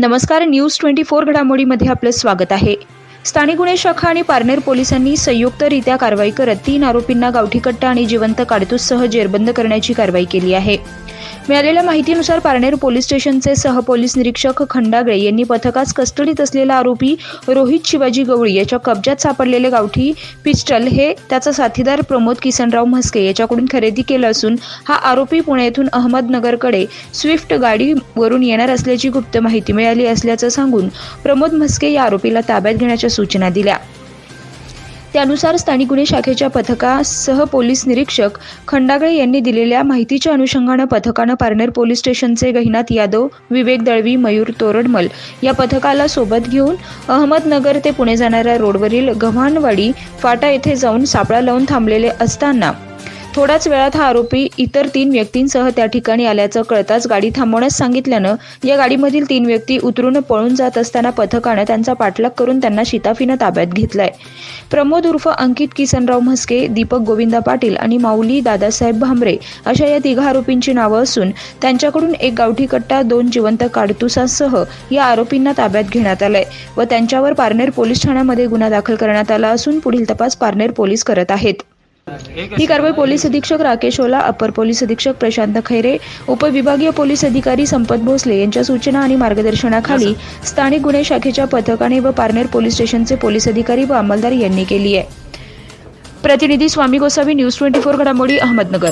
नमस्कार news twenty four घडामोडीमध्ये आपलं स्वागत आहे. स्थानिक गुन्हे शाखा आणि पारनेर पोलिसांनी संयुक्तरित्या कारवाई करत तीन आरोपींना गावठी कट्टा आणि जिवंत काडतूससह जेरबंद करण्याची कारवाई केली आहे. मिळालेल्या माहितीनुसार पारनेर पोलीस स्टेशनचे सहपोलीस निरीक्षक खंडागळे यांनी पथकास कस्टडीत असलेला आरोपी रोहित शिवाजी गवळी याच्या कब्जात सापडलेले गावठी पिस्टल हे त्याचा साथीदार प्रमोद किसनराव म्हस्के याच्याकडून खरेदी केलं असून हा आरोपी पुण्यातून अहमदनगरकडे स्विफ्ट गाडीवरून येणार असल्याची गुप्त माहिती मिळाली असल्याचं सांगून प्रमोद म्हस्के या आरोपीला ताब्यात घेण्याच्या सूचना दिल्या. त्यानुसार स्थानिक गुन्हे शाखेच्या पथकासह पोलीस निरीक्षक खंडागळे यांनी दिलेल्या माहितीच्या अनुषंगानं पथकानं पारनेर पोलीस स्टेशनचे गहिनाथ यादव विवेक दळवी मयूर तोरडमल या पथकाला सोबत घेऊन अहमदनगर ते पुणे जाणाऱ्या रोडवरील गव्हाणवाडी फाटा येथे जाऊन सापळा लावून थांबलेले असताना थोड्याच वेळात हा आरोपी इतर तीन व्यक्तींसह त्या ठिकाणी आल्याचं कळताच गाडी थांबवण्यास सांगितल्यानं या गाडीमधील तीन व्यक्ती उतरून पळून जात असताना पथकानं त्यांचा पाठलाग करून त्यांना शिताफीनं ताब्यात घेतलाय. प्रमोद उर्फ अंकित किसनराव म्हस्के दीपक गोविंदा पाटील आणि माऊली दादासाहेब भांबरे अशा या तिघा आरोपींची नावं असून त्यांच्याकडून एक गावठी कट्टा दोन जिवंत काडतुसासह या आरोपींना ताब्यात घेण्यात आलंय व त्यांच्यावर पारनेर पोलीस ठाण्यामध्ये गुन्हा दाखल करण्यात आला असून पुढील तपास पारनेर पोलीस करत आहेत. ही कारवाई पोलीस अधीक्षक राकेश ओला अपर पोलीस अधीक्षक प्रशांत खैरे उपविभागीय पोलीस अधिकारी संपत भोसले यांच्या सूचना आणि मार्गदर्शनाखाली स्थानिक गुन्हे शाखेच्या पथकाने व पारनेर पोलीस स्टेशनचे पोलीस अधिकारी व अंमलदार यांनी केली आहे. प्रतिनिधी Swami Gosavi news twenty four घडामोडी अहमदनगर.